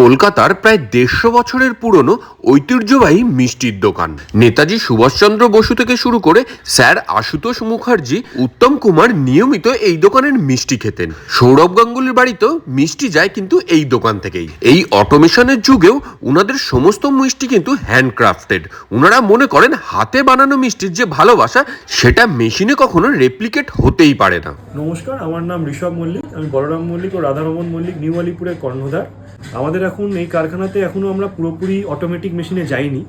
কলকাতার প্রায় দেড়শো বছরের পুরনো ঐতিহ্যবাহী মিষ্টির দোকান। নেতাজি সুভাষচন্দ্র বসু থেকে শুরু করে স্যার আশুতোষ মুখার্জি, উত্তম কুমার নিয়মিত এই দোকানের মিষ্টি খেতেন। সৌরভ গাঙ্গুলির বাড়িতেও মিষ্টি যায় কিন্তু এই দোকান থেকেই। এই অটোমেশনের যুগেও উনাদের সমস্ত মিষ্টি কিন্তু হ্যান্ডক্রাফটেড। উনারা মনে করেন হাতে বানানো মিষ্টির যে ভালোবাসা, সেটা মেশিনে কখনো রেপ্লিকেট হতেই পারে না। নমস্কার, আমার নাম ঋষভ মল্লিক, আমি বলরাম মল্লিক ও রাধারমন মল্লিক, নিউ আলিপুরের কর্ণধার। আমাদের এখন এই কারখানাতে এখনও আমরা পুরোপুরি অটোমেটিক মেশিনে যাইনি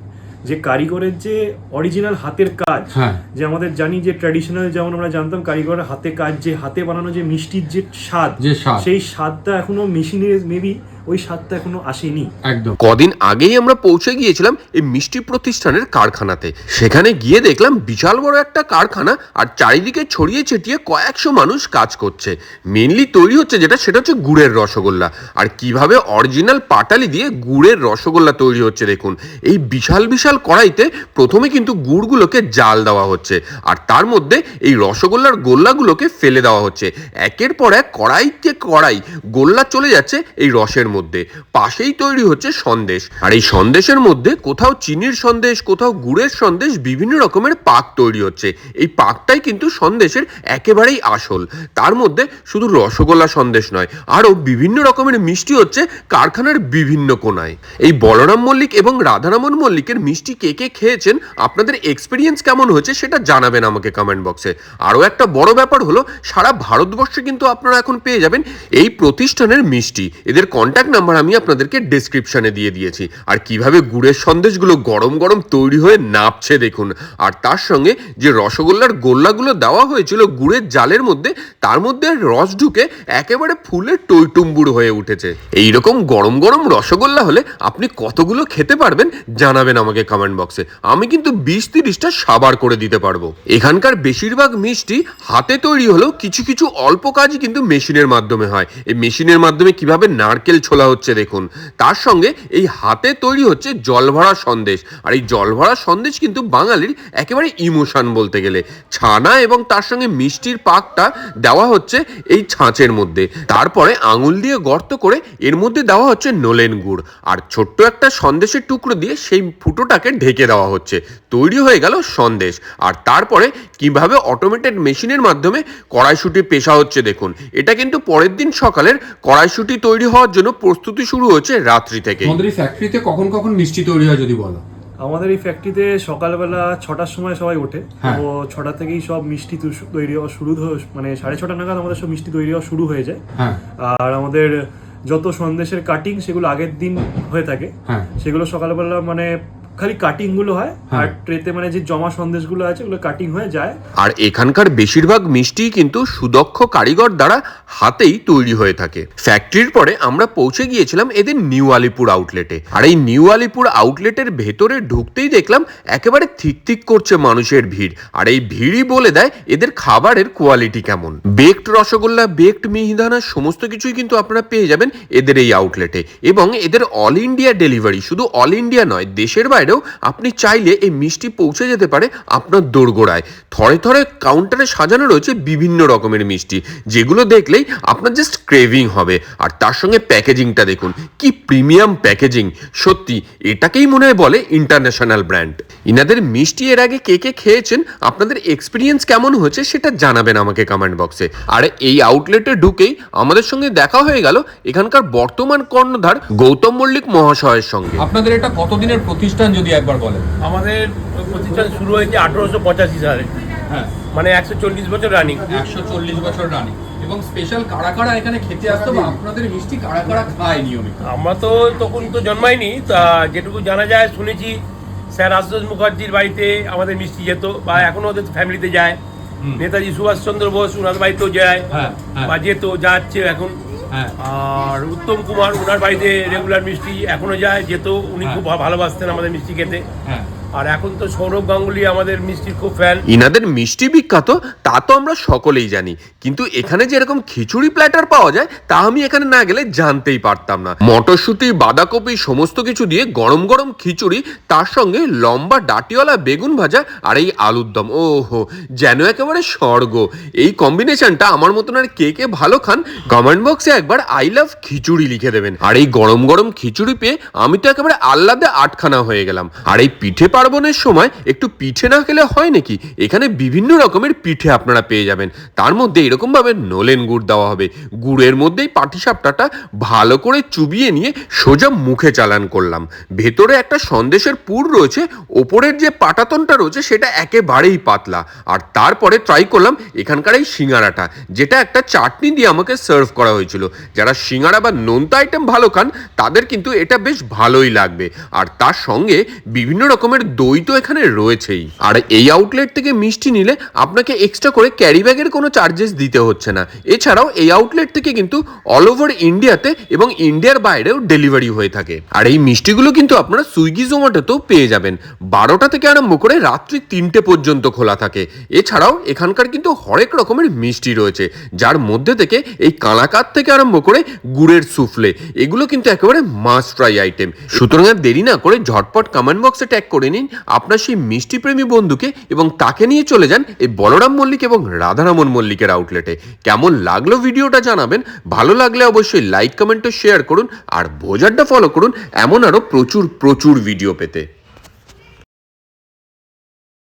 যে কারিগরের যে অরিজিনাল হাতের কাজ হ্যাঁ। যে আমাদের জানি যে ট্র্যাডিশনাল যেমন আমরা জানতাম কারিগরের হাতে কাজ যে হাতে বানানো যে মিষ্টির যে স্বাদ যে স্বাদ। সেই স্বাদটা এখনও মেশিনে মেবি ওই স্বাদটা এখনও আসেনি। একদম। কদিন আগেই আমরা পৌঁছে গিয়েছিলাম এই মিষ্টি প্রতিষ্ঠানের কারখানাতে। সেখানে গিয়ে দেখলাম বিশাল বড় একটা কারখানা আর চারিদিকে ছড়িয়ে ছিটিয়ে কয়েকশো মানুষ কাজ করছে। মেনলি তৈরি হচ্ছে যেটা সেটা হচ্ছে গুড়ের রসগোল্লা। আর কীভাবে অরিজিনাল পাটালি দিয়ে গুড়ের রসগোল্লা তৈরি হচ্ছে দেখুন। এই বিশাল বিশাল কড়াইতে প্রথমে কিন্তু গুড়গুলোকে জাল দেওয়া হচ্ছে আর তার মধ্যে এই রসগোল্লার গোল্লাগুলোকে ফেলে দেওয়া হচ্ছে। একের পর এক কড়াইতে কড়াই গোল্লা চলে যাচ্ছে এই রসের মধ্যে। পাশেই তৈরি হচ্ছে সন্দেশ। আর এই সন্দেশের মধ্যে কোথাও চিনির সন্দেশ, কোথাও গুড়ের সন্দেশ, বিভিন্ন রকমের পাক তৈরি হচ্ছে। এই পাকটাই কিন্তু সন্দেশের একেবারেই আসল। তার মধ্যে শুধু রসগোল্লা সন্দেশ নয়, আরও বিভিন্ন রকমের মিষ্টি হচ্ছে কারখানার বিভিন্ন কোনায়। এই বলরাম মল্লিক এবং রাধারামন মল্লিকের মিষ্টি কে কে খেয়েছেন, আপনাদের এক্সপিরিয়েন্স কেমন হয়েছে সেটা জানাবেন আমাকে কমেন্ট বক্সে আরও একটা বড় ব্যাপার হলো, সারা ভারতবর্ষে কিন্তু আপনারা এখন পেয়ে যাবেন এই প্রতিষ্ঠানের মিষ্টি। এদের কন্ট্যাক্ট নাম্বার আমি আপনাদেরকে ডেসক্রিপশনে দিয়ে দিয়েছি। আর কীভাবে গুড়ের সন্দেশগুলো গরম গরম তৈরি হয়ে নাপছে দেখুন। আর তার সঙ্গে যে রসগোল্লার গোল্লাগুলো দেওয়া হয়েছিল গুড়ের জালের মধ্যে, তার মধ্যে রস ঢুকে একেবারে ফুলে টইটুম্বুর হয়ে উঠেছে। এইরকম গরম গরম রসগোল্লা হলে আপনি কতগুলো খেতে পারবেন জানাবেন আমাকে কমেন্ট বক্সে আমি কিন্তু বিশ তিরিশটা সাবার করে দিতে পারব। এখানকার বেশিরভাগ মিষ্টি হাতে তৈরি হলেও কিছু কিছু অল্প কাজই কিন্তু মেশিনের মাধ্যমে হয়। এই মেশিনের মাধ্যমে কীভাবে নারকেল ছোলা হচ্ছে, দেখুন। তার সঙ্গে এই হাতে তৈরি হচ্ছে জলভরা সন্দেশ। আর এই জলভরা সন্দেশ কিন্তু বাঙালির একেবারে ইমোশন বলতে গেলে। ছানা এবং তার সঙ্গে মিষ্টির পাকটা দেওয়া হচ্ছে এই ছাঁচের মধ্যে। তারপরে আঙুল দিয়ে গর্ত করে এর মধ্যে দেওয়া হচ্ছে নলেন গুড়। আর ছোট্ট একটা সন্দেশের টুকরো দিয়ে সেই ফুটোটাকে ঢেকে দেওয়া হচ্ছে। তৈরি হয়ে গেল সন্দেশ। আর তারপরে কীভাবে অটোমেটেড মেশিনের মাধ্যমে কড়াইশুটি পেশা হচ্ছে দেখুন। এটা কিন্তু পরের দিন সকালের কড়াইশুটি তৈরি হওয়ার জন্য প্রস্তুতি শুরু হচ্ছে রাত্রি থেকে তোমাদের এই ফ্যাক্টরিতে কখন কখন মিষ্টি তৈরি হয় যদি বলো? আমাদের এই ফ্যাক্টরিতে সকালবেলা ছটার সময় সবাই ওঠে। হ্যাঁ। তো ছটা থেকেই সব মিষ্টি তৈরি হওয়া শুরু হয়ে মানে সাড়ে ছটা নাগাদ আমাদের সব মিষ্টি তৈরি হওয়া শুরু হয়ে যায়। হ্যাঁ। আর আমাদের যত সন্দেশের কাটিং সেগুলো আগের দিন হয়ে থাকে। হ্যাঁ। সেগুলো সকালবেলা মানে খালি কাটিংগুলো হয় হ্যাঁ। আর ট্রেতে মানে যে জমা সন্দেশগুলো আছে ওগুলো কাটিং হয়ে যায়। আর এখানকার বেশিরভাগ মিষ্টি কিন্তু সুদক্ষ কারিগর দ্বারা হাতেই তৈরি হয়ে থাকে। ফ্যাক্টরির পরে আমরা পৌঁছে গিয়েছিলাম এদের নিউ আলিপুর আউটলেটে আর এই নিউ আলিপুর আউটলেটের ভেতরে ঢুকতেই দেখলাম একেবারে থিক থিক করছে মানুষের ভিড়। আর এই ভিড়ই বলে দেয় এদের খাবারের কোয়ালিটি কেমন। বেকড রসগোল্লা বেকড মিহিদানা সমস্ত কিছুই কিন্তু আপনারা পেয়ে যাবেন এদের এই আউটলেটে এবং এদের অল ইন্ডিয়া ডেলিভারি শুধু অল ইন্ডিয়া নয় দেশের বাইরেও আপনি চাইলে এই মিষ্টি পৌঁছে যেতে পারে আপনার দোরগোড়ায়। থরে থরে কাউন্টারে সাজানো রয়েছে বিভিন্ন রকমের মিষ্টি, যেগুলো দেখলেই আপনার জাস্ট ক্রেভিং হবে। আর তার সঙ্গে প্যাকেজিংটা দেখুন, কি প্রিমিয়াম প্যাকেজিং সত্যি, এটাকেই মনে হয় বলে ইন্টারন্যাশনাল ব্র্যান্ড ইনাদের মিষ্টি এর আগে কে কে খেয়েছেন আপনাদের এক্সপিরিয়েন্স কেমন হয়েছে সেটা জানাবেন আমাকে কমেন্ট বক্সে আর এই আউটলেটে ঢুকেই আমাদের সঙ্গে দেখা হয়ে গেল এখানকার বর্তমান কর্ণধার গৌতম মল্লিক মহাশয়ের সঙ্গে। আপনাদের এটা কতদিনের প্রতিষ্ঠান যদি একবার বলেন? আমাদের প্রতিষ্ঠান শুরু হয়েছে আঠারোশো পঁচাশি সালে। হ্যাঁ। মানে একশো চল্লিশ বছর রানিং। একশো চল্লিশ বছর রানিং। এবং স্পেশাল কারা কারা এখানে খেতে আসতো বা আপনাদের মিষ্টি কারা কারা খায় নিয়মিত? আমরা তো তখন তো জন্মাইনি তা যেটুকু জানা যায় শুনেছি স্যার আশুতোষ মুখার্জির বাড়িতে আমাদের মিষ্টি যেত বা এখনও ওদের ফ্যামিলিতে যায়। নেতাজি সুভাষচন্দ্র বোস ওনার বাড়িতেও যায় হ্যাঁ, হ্যাঁ। বা যেত যাচ্ছে এখন। হ্যাঁ। আর উত্তম কুমার ওনার বাড়িতে রেগুলার মিষ্টি এখনও যায় যেত। উনি। খুব ভালোবাসতেন আমাদের মিষ্টি খেতে। আর এখন তো সৌরভ গাঙ্গুলি আমাদের মিষ্টির খুব ফ্যান ইনাদের মিষ্টি বিখ্যাত, তা তো আমরা সকলেই জানি। কিন্তু এখানে যে এরকম খিচুড়ি প্ল্যাটার পাওয়া যায়, তা আমি এখানে না গেলে জানতেই পারতাম না। মটরশুঁটি, বাঁধাকপি, সমস্ত কিছু দিয়ে গরম গরম খিচুড়ি, তার সঙ্গে লম্বা ডাটিওয়ালা বেগুন ভাজা আর এই আলুর দম। ও হো যেন একেবারে স্বর্গ। এই কম্বিনেশনটা আমার মতন আর কে কে ভালো খান কমেন্ট বক্সে একবার আই লাভ খিচুড়ি লিখে দেবেন। আর এই গরম গরম খিচুড়ি পেয়ে আমি তো একেবারে আহ্লাদে আটখানা হয়ে গেলাম। আর এই পিঠে পার্বণের সময় একটু পিঠে না খেলে হয় নাকি? এখানে বিভিন্ন রকমের পিঠে আপনারা পেয়ে যাবেন। তার মধ্যে এরকম ভাবে নলেন গুড় দেওয়া হবে। গুড়ের মধ্যেই পাটিসাপটাটা ভালো করে চুবিয়ে নিয়ে সোজা মুখে চালান করলাম। ভেতরে একটা সন্দেশের পুর রয়েছে, ওপরের যে পাটাতনটা রয়েছে সেটা একেবারেই পাতলা। আর তারপরে ট্রাই করলাম এখানকার এই সিঙ্গারাটা যেটা একটা চাটনি দিয়ে আমাকে সার্ভ করা হয়েছিল। যারা সিঙ্গারা বা নোনতা আইটেম ভালো খান, তাদের কিন্তু এটা বেশ ভালোই লাগবে। আর তার সঙ্গে বিভিন্ন রকমের দই তো এখানে রয়েছেই। আর এই আউটলেট থেকে মিষ্টি নিলে আপনাকে এক্সট্রা করে ক্যারি ব্যাগের কোনো চার্জেস দিতে হচ্ছে না। এছাড়াও এই আউটলেট থেকে কিন্তু অল ওভার ইন্ডিয়াতে এবং ইন্ডিয়ার বাইরেও ডেলিভারি হয়ে থাকে। আর এই মিষ্টিগুলো কিন্তু আপনারা সুইগি জোম্যাটোতেও পেয়ে যাবেন। বারোটা থেকে আরম্ভ করে রাত্রি তিনটে পর্যন্ত খোলা থাকে। এছাড়াও এখানকার কিন্তু হরেক রকমের মিষ্টি রয়েছে। যার মধ্যে থেকে এই কালাকাত থেকে আরম্ভ করে গুড়ের সুফলে এগুলো কিন্তু একেবারে মাস্ট ট্রাই আইটেম সুতরাং দেরি না করে ঝটপট কমেন্ট বক্সে ট্যাগ করে নিন। আপনার সেই মিষ্টি প্রেমী বন্ধুকে এবং তাকে নিয়ে চলে যান এই বলরাম মল্লিক এবং রাধারামন মল্লিকের আউটলেটে কেমন লাগল ভিডিওটা জানাবেন, ভালো লাগলে অবশ্যই লাইক কমেন্ট ও শেয়ার করুন, আর ভোজারটা ফলো করুন, এমন আরও প্রচুর প্রচুর ভিডিও পেতে।